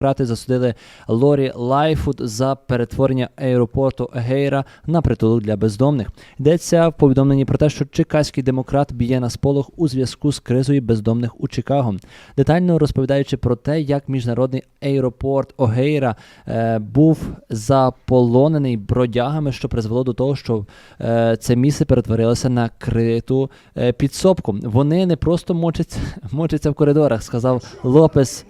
Демократи засудили Лорі Лайфуд за перетворення аеропорту Гейра на притулок для бездомних. Йдеться в повідомленні про те, що чекаський демократ б'є на сполох у зв'язку з кризою бездомних у Чикаго, детально розповідаючи про те, як міжнародний аеропорт Огейра е, був заполонений бродягами, що призвело до того, що е, це місце перетворилося на криту е, підсобку. Вони не просто мочаться, мочаться в коридорах, сказав Лопес.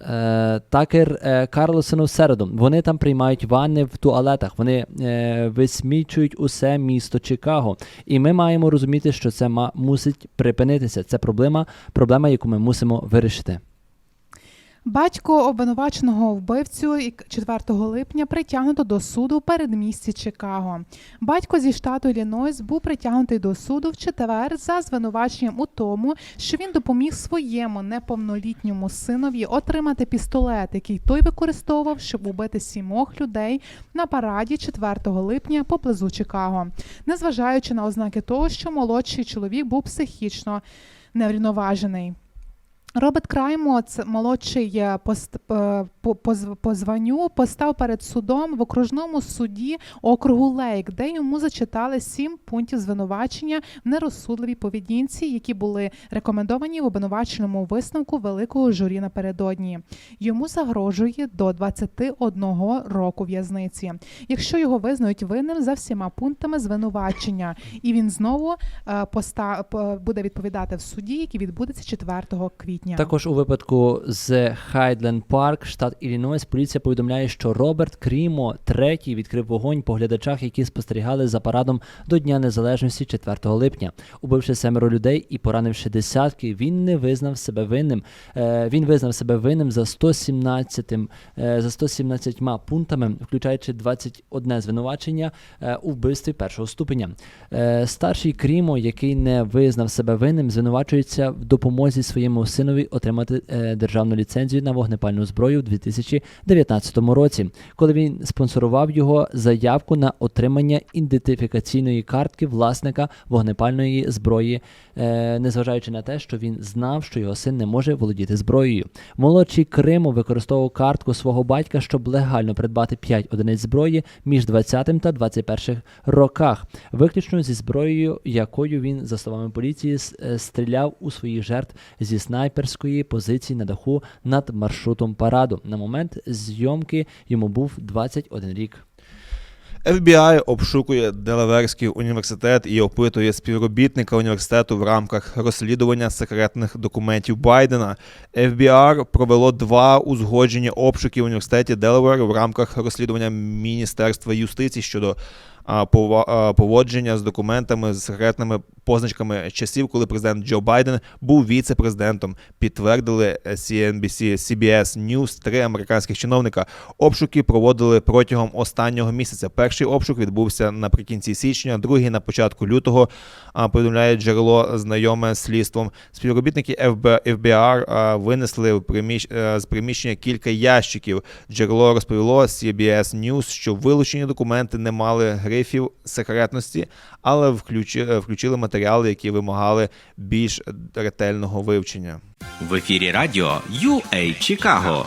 Е, Такер е, Карлосону в середу. Вони там приймають ванни в туалетах. Вони е, висмічують усе місто Чикаго. І ми маємо розуміти, що це ма- мусить припинитися. Це проблема, проблема, яку ми мусимо вирішити. Батько обвинуваченого вбивцю і 4 липня притягнуто до суду в передмісті Чикаго. Батько зі штату Іллінойс був притягнутий до суду в четвер за звинуваченням у тому, що він допоміг своєму неповнолітньому синові отримати пістолет, який той використовував, щоб убити сімох людей на параді 4 липня поблизу Чикаго, незважаючи на ознаки того, що молодший чоловік був психічно неврівноважений. Роберт Краймо, це молодший е, е, по, по, по званню, постав перед судом в окружному суді округу Лейк, де йому зачитали сім пунктів звинувачення в нерозсудливій поведінці, які були рекомендовані в обвинуваченому висновку великого журі напередодні. Йому загрожує до 21 року в'язниці, якщо його визнають винним за всіма пунктами звинувачення, і він знову е, поста, буде відповідати в суді, який відбудеться 4 квітня. Також у випадку з Хайдленд Парк, штат Іллінойс, поліція повідомляє, що Роберт Крімо третій відкрив вогонь по глядачах, які спостерігали за парадом до Дня Незалежності 4 липня. Убивши семеро людей і поранивши десятки, він не визнав себе винним. Е, він визнав себе винним за 117, е, за 117 пунктами, включаючи 21 звинувачення е, у вбивстві першого ступеня. Старший Крімо, який не визнав себе винним, звинувачується в допомозі своєму синові отримати е, державну ліцензію на вогнепальну зброю в 2019 році, коли він спонсорував його заявку на отримання ідентифікаційної картки власника вогнепальної зброї, е, незважаючи на те, що він знав, що його син не може володіти зброєю. Молодший Криму використовував картку свого батька, щоб легально придбати 5 одиниць зброї між 20 та 21 роках, виключно зі зброєю, якою він, за словами поліції, е, стріляв у своїх жертв зі снайперської позиції на даху над маршрутом параду. На момент зйомки йому був 21 рік. FBI обшукує Делаверський університет і опитує співробітника університету в рамках розслідування секретних документів Байдена. FBI провело два узгоджені обшуки в університеті Делавер в рамках розслідування Міністерства юстиції щодо поводження з документами з секретними позначками часів, коли президент Джо Байден був віце-президентом. Підтвердили CNBC, CBS News, три американських чиновника. Обшуки проводили протягом останнього місяця. Перший обшук відбувся наприкінці січня, другий на початку лютого. Повідомляє джерело знайоме слідством. Співробітники ФБ, FBI а, винесли е, з приміщення кілька ящиків. Джерело розповіло CBS News, що вилучені документи не мали грифів секретності, але е, включили матеріали, які вимагали більш ретельного вивчення. В ефірі радіо UA Чикаго.